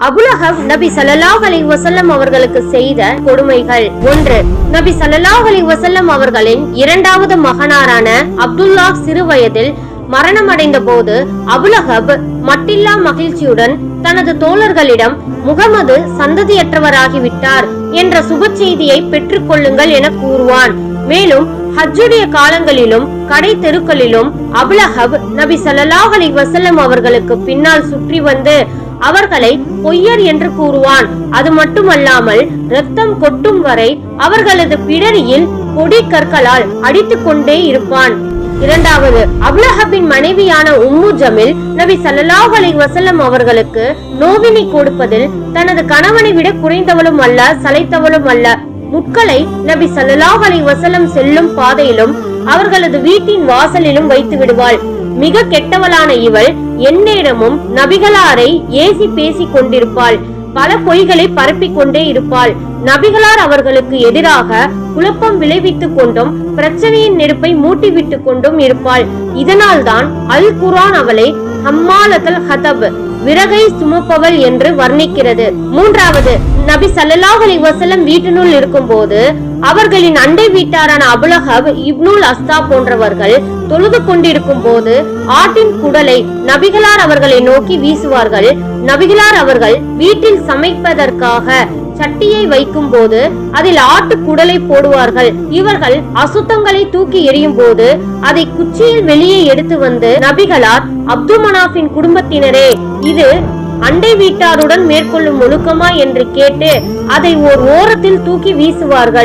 அபுலஹப் நபி சல்லாஹ் அலி வசல்லம் அவர்களுக்கு செய்த கொடுமைகள் ஒன்று. நபி சல்லாஹ் அலி வசல்லம் அவர்களின் இரண்டாவது மகனாரான அப்துல்லா சிறு வயதில் மரணமடைந்த போது அபுலஹப் மட்டில்லா மகிழ்ச்சியுடன் தனது தோழர்களிடம் முகமது சந்ததியற்றவராகிவிட்டார் என்ற சுப செய்தியை பெற்றுக் கொள்ளுங்கள் என கூறுவான். மேலும் ஹஜ்ஜுடைய காலங்களிலும் கடை தெருக்களிலும் அபுலஹப் நபி சல்லாஹ் அலி வசல்லம் அவர்களுக்கு பின்னால் சுற்றி வந்து அவர்களை பொய்யர் என்று கூறுவான். அது மட்டுமல்லாமல் ரத்தம் கொட்டும் வரை அவர்களது பிடரியில் பொடி கற்களால் அடித்துக் கொண்டே இருப்பான். இரண்டாவது அபுலஹபின் மனைவியான உம்மு ஜமில் நபி சல்லாஹ் அலி வசல்லம் அவர்களுக்கு நோவினை கொடுப்பதில் தனது கணவனை விட குறைந்தவளும் அல்ல சளைத்தவளும் அல்ல. முட்களை நபி சல்லாஹ் அலி வசல்லம் செல்லும் பாதையிலும் அவர்களது வீட்டின் வாசலிலும் வைத்து விடுவாள். மிக கெட்டவளான இவள் எந்நேரமும் நபிகளாரை ஏசி பேசிக் கொண்டிருப்பாள். பல பொய்களை பரப்பிக் கொண்டே இருப்பாள். நபிகளார் அவர்களுக்கு எதிராக குழப்பம் விளைவித்துக் கொண்டும் பிரச்சனையின் நெருப்பை மூட்டிவிட்டுக் கொண்டும் இருப்பாள். இதனால்தான் அல் குரான் அவளை ஹம்மாலத்தல் ஹதப் விறகை சுமப்பவள் என்று வர்ணிக்கிறது. மூன்றாவது நபி ஸல்லல்லாஹு அலைஹி வஸல்லம் வீட்டினுள் இருக்கும்போது அவர்களின் அண்டை வீட்டாரான அபுலஹப் இப்னுல் அஸ்தா போன்றவர்கள் தொழுது கொண்டிருக்கும் போது ஆட்டின் குடலை நபிகளார் அவர்களை நோக்கி வீசுவார்கள். நபிகளார் அவர்கள் வீட்டில் சமைப்பதற்காக சட்டியை வைக்கும் போது அதில் ஆட்டு குடலை போடுவார்கள். இவர்கள் அசுத்தங்களை தூக்கி எறியும் போது அதை குச்சியில் வெளியே எடுத்து வந்து நபிகளார் அப்து மனாஃபின் குடும்பத்தினரே இது அண்டை வீட்டாருடன் மேற்கொள்ளும் ஒழுக்கமா என்று கேட்டு அதை ஓர் ஓரத்தில் தூக்கி வீசுவார்கள்.